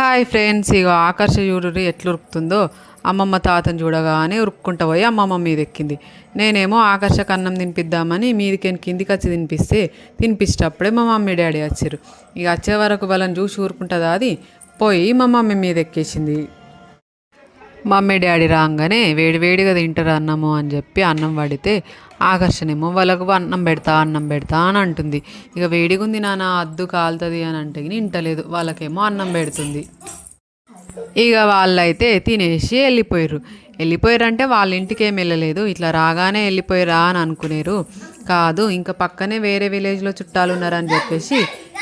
Hi friends ఇక ఆకర్ష ఎట్లా ఉరుకుతుందో అమ్మమ్మ తాతను చూడగానే ఉరుక్కుంటా పోయి అమ్మమ్మ మీద ఎక్కింది నేనేమో ఆకర్షకు అన్నం తినిపిద్దామని మీదికి కిందికి వచ్చి తినిపిస్తే తినిపించేటప్పుడే మా మమ్మీ డాడీ వచ్చారు ఇక వచ్చే వరకు వాళ్ళని చూసి ఊరుకుంటుందా అది? పోయి మా మమ్మీ మీద ఎక్కేసింది మమ్మీ డాడీ రాగానే వేడి వేడిగా తింటారు అన్నము అని చెప్పి అన్నం పడితే ఆకర్షణేమో వాళ్ళకు అన్నం పెడతా అన్నం పెడతా అని అంటుంది. ఇక వేడిగా ఉంది నాన్న అద్దు కాలుతుంది అని అంటే ఇంటలేదు వాళ్ళకేమో అన్నం పెడుతుంది. ఇక వాళ్ళైతే తినేసి వెళ్ళిపోయారు వెళ్ళిపోయారంటే వాళ్ళ ఇంటికి ఏం వెళ్ళలేదు ఇట్లా రాగానే వెళ్ళిపోయారా అని అనుకునేరు. కాదు ఇంకా పక్కనే వేరే విలేజ్లో చుట్టాలు ఉన్నారని చెప్పేసి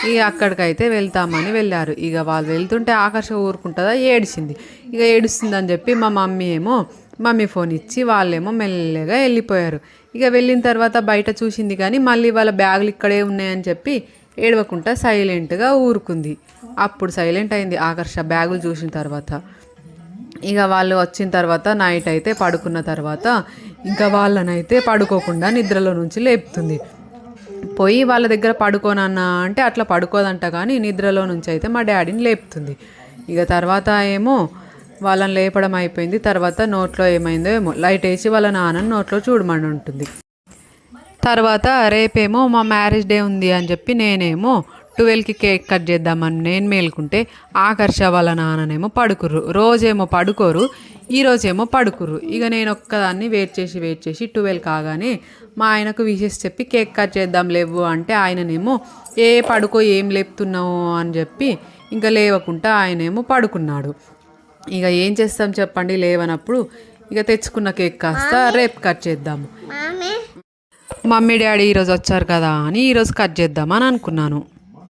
ఇక అక్కడికైతే వెళ్తామని వెళ్ళారు. ఇక వాళ్ళు వెళ్తుంటే ఆకర్ష ఊరుకుంటుందా? ఏడిచింది. ఇక ఏడుస్తుందని చెప్పి మా మమ్మీ ఏమో మమ్మీ ఫోన్ ఇచ్చి వాళ్ళేమో మెల్లగా వెళ్ళిపోయారు. ఇక వెళ్ళిన తర్వాత బయట చూసింది కానీ మళ్ళీ వాళ్ళ బ్యాగులు ఇక్కడే ఉన్నాయని చెప్పి ఏడవకుండా సైలెంట్గా ఊరుకుంది. అప్పుడు సైలెంట్ అయింది ఆకర్ష బ్యాగులు చూసిన తర్వాత. ఇక వాళ్ళు వచ్చిన తర్వాత నైట్ అయితే పడుకున్న తర్వాత ఇంకా వాళ్ళనైతే పడుకోకుండా నిద్రలో నుంచి లేపుతుంది. పోయి వాళ్ళ దగ్గర పడుకోనన్నా అంటే అట్లా పడుకోదంట కానీ నిద్రలో నుంచి అయితే మా డాడీని లేపుతుంది. ఇక తర్వాత ఏమో వాళ్ళని లేపడం అయిపోయింది. తర్వాత నోట్లో ఏమైందో ఏమో. లైట్ వేసి వాళ్ళ నాన్నని నోట్లో చూడమని ఉంటుంది. తర్వాత రేపేమో మా మ్యారేజ్ డే ఉంది అని చెప్పి నేనేమో ట్వెల్వ్కి కేక్ కట్ చేద్దామని నేను మేలుకుంటే ఆకర్ష వాళ్ళ నాన్ననేమో పడుకుర్రు. రోజేమో పడుకోరు ఈరోజేమో పడుకుర్రు. ఇక నేను ఒక్కదాన్ని వెయిట్ చేసి వెయిట్ చేసి ట్వెల్వ్ కాగానే మా ఆయనకు విషెస్ చెప్పి కేక్ కట్ చేద్దాం లేవు అంటే ఆయననేమో ఏ పడుకో ఏం లేపుతున్నావు? అని చెప్పి ఇంకా లేవకుండా ఆయనేమో పడుకున్నాడు. ఇక ఏం చేస్తాం చెప్పండి లేవనప్పుడు ఇక తెచ్చుకున్న కేక్ కాస్త రేపు కట్ చేద్దాము. మమ్మీ డాడీ ఈరోజు వచ్చారు కదా అని ఈరోజు కట్ చేద్దామని అనుకున్నాను.